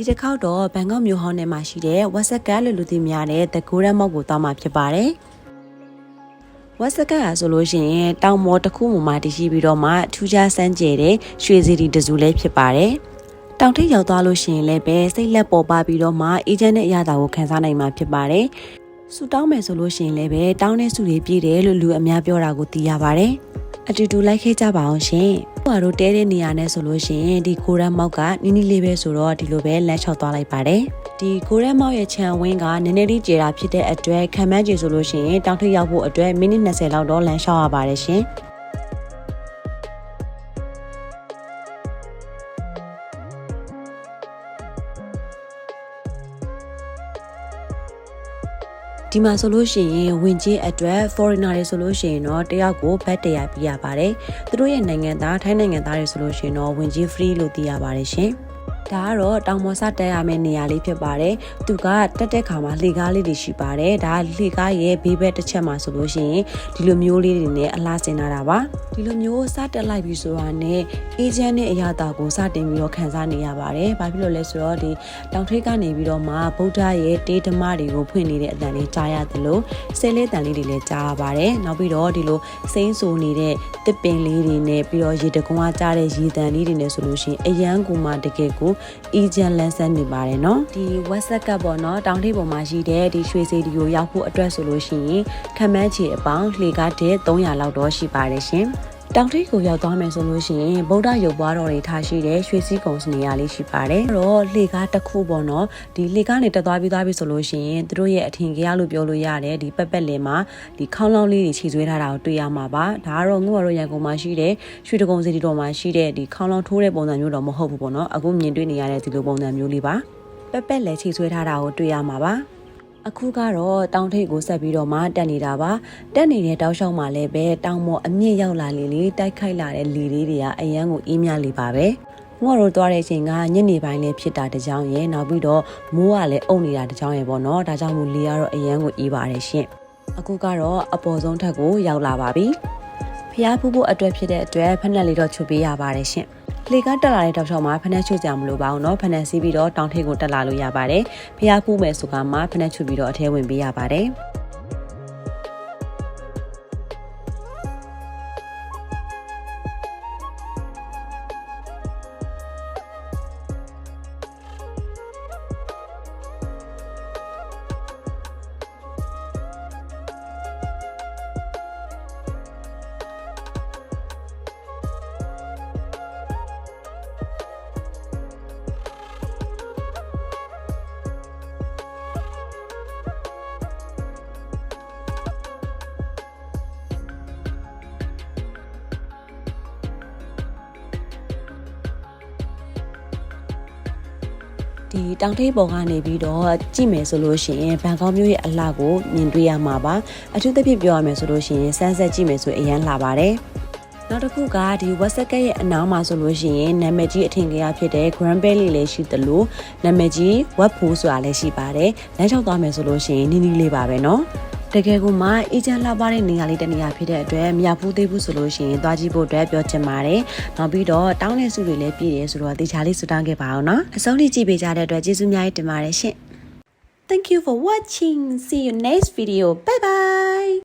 ဒီတစ်ခေါက်တော့ဘန်ကောက်မြို့ဟောင်းထဲမှာရှိတဲ့ဝက်ဆက်ကတ်လို့လူသိများတဲ့ The Golden Mall ကိုသွားမှာဖြစ်ပါတယ်ဝက်ဆက်ကတ်ဟာဆိုလို့ရှိရင်တောင်မော်တစ်ခုမှတရှိပြီးတော့မှထူးခြားစမ်းကြဲတဲ့ရွှေစီတီတစုလေးဖြစ်ပါတယ်တောင်ထိပ်ရောက်သွားလို့ရှိရင်လည်းပဲစိတ်လက်ပေါ်ပါပြီးတော့မှအေဂျင့်နဲ့အရသာကိုခံစားနိုင်မှာဖြစ်ပါတယ်။ဆူတောင်းမယ်ဆိုလို့ရှိရင်လည်းပဲတောင်းတဲ့စုတွေပြည့်တယ်လို့လူအများပြောတာကိုသိရပါတယ်။အတူတူလိုက်ခဲ့ကြပါအောင်ရှင်။ ဟိုတို့တဲတဲ့နေရာနဲ့ဆိုလို့ရှိရင်ဒီကိုရန်မောက်ကနီးနီးလေးပဲဆိုတော့ဒီလိုပဲလမ်းလျှောက်သွားလိုက်ပါတယ်။ဒီကိုရန်မောက်ရဲ့ခြံဝင်းကနည်းနည်းလေးကျေတာဖြစ်တဲ့အတွက်ခံမန်းကျေဆိုလို့ရှိရင်တောင်ထိပ်ရောက်ဖို့အတွက်မိနစ်20လောက်တော့လမ်းလျှောက်ရပါတယ်ရှင်။ ဒီမှာဆိုလို့ရှိရင်ဝင်ကြီးအတွက် foreigner တွေဆိုလို့ရှိရင်တော့တယောက်ကိုဘတ်တရာပြရပါတယ်။သူတို့ရဲ့နိုင်ငံသားထိုင်းနိုင်ငံသားတွေဆိုလို့ရှိရင်တော့ဝင်ကြီး free လို့သိရပါတယ်ရှင်။ ဒါကတော့တောင်ပေါ်စတက်ရမယ့်နေရာလေးဖြစ်ပါတယ်။သူကတက်တဲ့ခါမှာလှေကားလေးတွေရှိပါတယ်။ဒါလှေကားရဲ့ဘေးဘက်တစ်ချက်မှာဆိုလို့ရှိရင်ဒီလိုမျိုးလေးတွေနဲ့အလားစင်လာတာပါ။ဒီလိုမျိုးစတက်လိုက်ပြီဆိုတာနဲ့အေဂျင့်နဲ့အရာတာကိုစတင်ပြီးတော့ခံစားနေရပါတယ်။ဘာဖြစ်လို့လဲဆိုတော့ဒီတောင်ထိပ်ကနေပြီးတော့မှဗုဒ္ဓရဲ့တေးဓမ္မတွေကိုဖွင့်နေတဲ့အတန်လေးကြားရတယ်လို့ဆဲလေးတန်လေးတွေလည်းကြားရပါတယ်။နောက်ပြီးတော့ဒီလိုစိမ့်ဆူနေတဲ့တစ်ပင်လေးတွေနဲ့ပြီးတော့ရေတကွားကြားတဲ့ရေတန်လေးတွေနဲ့ဆိုလို့ရှိရင်အရန်ကူမှတကယ်ကိုအေဂျင့်လန်းဆန်းနေပါတယ်နော်ဒီ WhatsApp ကပေါ့နော်တောင်ထိပ်ပေါ်မှာရှိတဲ့ဒီရွှေစီဒီကိုရောက်ဖို့အတွက်ဆိုလို့ရှိရင်ခံမန်းချေအပေါင်းလှေကားတဲ့300လောက်တော့ရှိပါတယ်ရှင် တောင်ထိပ်ကိုရောက်သွားမယ်ဆိုလို့ရှိရင်ဗုဒ္ဓရုပ်ပွားတော်တွေထားရှိတဲ့ရွှေစည်းကုံစနေရလေးရှိပါတယ်အဲ့တော့လှေကားတစ်ခုပေါ့နော်ဒီလှေကားနေတက်သွားပြီးသွားပြီဆိုလို့ရှိရင်သူတို့ရဲ့အထင်ကြီးလို့ပြောလို့ရတယ်ဒီပက်ပက်လင်မှာဒီခေါင်းလောင်းလေးတွေခြေဆွဲထားတာကိုတွေ့ရမှာပါဒါကတော့ငု့ရောရန်ကုန်မှာရှိတဲ့ရွှေတကုံစီတီတော်မှာရှိတဲ့ဒီခေါင်းလောင်းထိုးတဲ့ပုံစံမျိုးတော့မဟုတ်ဘူးပေါ့နော်အခုမြင်တွေ့နေရတဲ့ဒီလိုပုံစံမျိုးလေးပါပက်ပက်လည်းခြေဆွဲထားတာကိုတွေ့ရမှာပါ အခုကတော့တောင်ထိပ်ကိုဆက်ပြီးတော့မှတက်နေတာပါတက်နေတဲ့တောက်လျှောက်မှာလည်းပဲတောင်ပေါ်အမြင့်ရောက်လာလေလေတိုက်ခိုက်လာတဲ့လေလေးတွေကအရန်ကိုအေးမြလေပါပဲငေါတို့သွားတဲ့အချိန်ကညနေပိုင်းလေးဖြစ်တာတကြောင်ရဲ့နောက်ပြီးတော့မိုးကလည်းအုံနေတာတကြောင်ရဲ့ပေါ့နော်ဒါကြောင့်မို့လေကတော့အရန်ကိုအေးပါတယ်ရှင်အခုကတော့အပေါ်ဆုံးထပ်ကိုရောက်လာပါပြီဖျားဖူးဖို့အတွက်ဖြစ်တဲ့အတွက်ဖက်နှက်လေးတော့ချုပ်ပေးရပါတယ်ရှင် လေကတက်လာတဲ့တောက်ချောင်းမှာဖနက်ချွတ်ကြမလို့ပါအောင်เนาะဖနက်စီးပြီးတော့တောင်ထိပ်ကိုတက်လာလို့ရပါတယ်ဖျားဖူးမယ်ဆိုကမှဖနက်ချွတ်ပြီးတော့အထဲဝင်ပေးရပါတယ် ဒီတောင်ထိပ်ပေါ်ကနေပြီးတော့ကြည့်မယ်ဆိုလို့ရှိရင်ဘန်ကောက်မြို့ရဲ့အလှကိုမြင်တွေ့ရမှာပါအထူးသဖြင့်ပြောရမယ်ဆိုလို့ရှိရင်ဆန်းဆက်ကြည့်မယ်ဆိုအရန်လှပါတယ်နောက်တစ်ခုကဒီ WhatsApp ရဲ့အနားမှာဆိုလို့ရှိရင်နာမည်ကြီးအထင်ကြီးဖြစ်တဲ့ Grand Belly လည်းရှိသလိုနာမည်ကြီး Web Pool ဆိုတာလည်းရှိပါတယ်။လမ်းလျှောက်သွားမယ်ဆိုလို့ရှိရင်နီးနီးလေးပါပဲနော်။ တကယ်ကိုမှအေဂျင့်လှပတဲ့နေရာလေးတစ်နေရာဖြစ်တဲ့အတွက်မရဘူးသေးဘူးဆိုလို့ရှိရင်သွားကြည့်ဖို့အတွက်ပြောချင်ပါတယ်။နောက်ပြီးတော့တောင်းတဲ့စုတွေလည်းပြည့်တယ်ဆိုတော့တေချာလေးစူတောင်းခဲ့ပါအောင်နော်။အဆုံးထိကြည့်ပေးကြတဲ့အတွက်ကျေးဇူးအများကြီးတင်ပါတယ်ရှင်။ Thank you for watching. See you next video. Bye bye.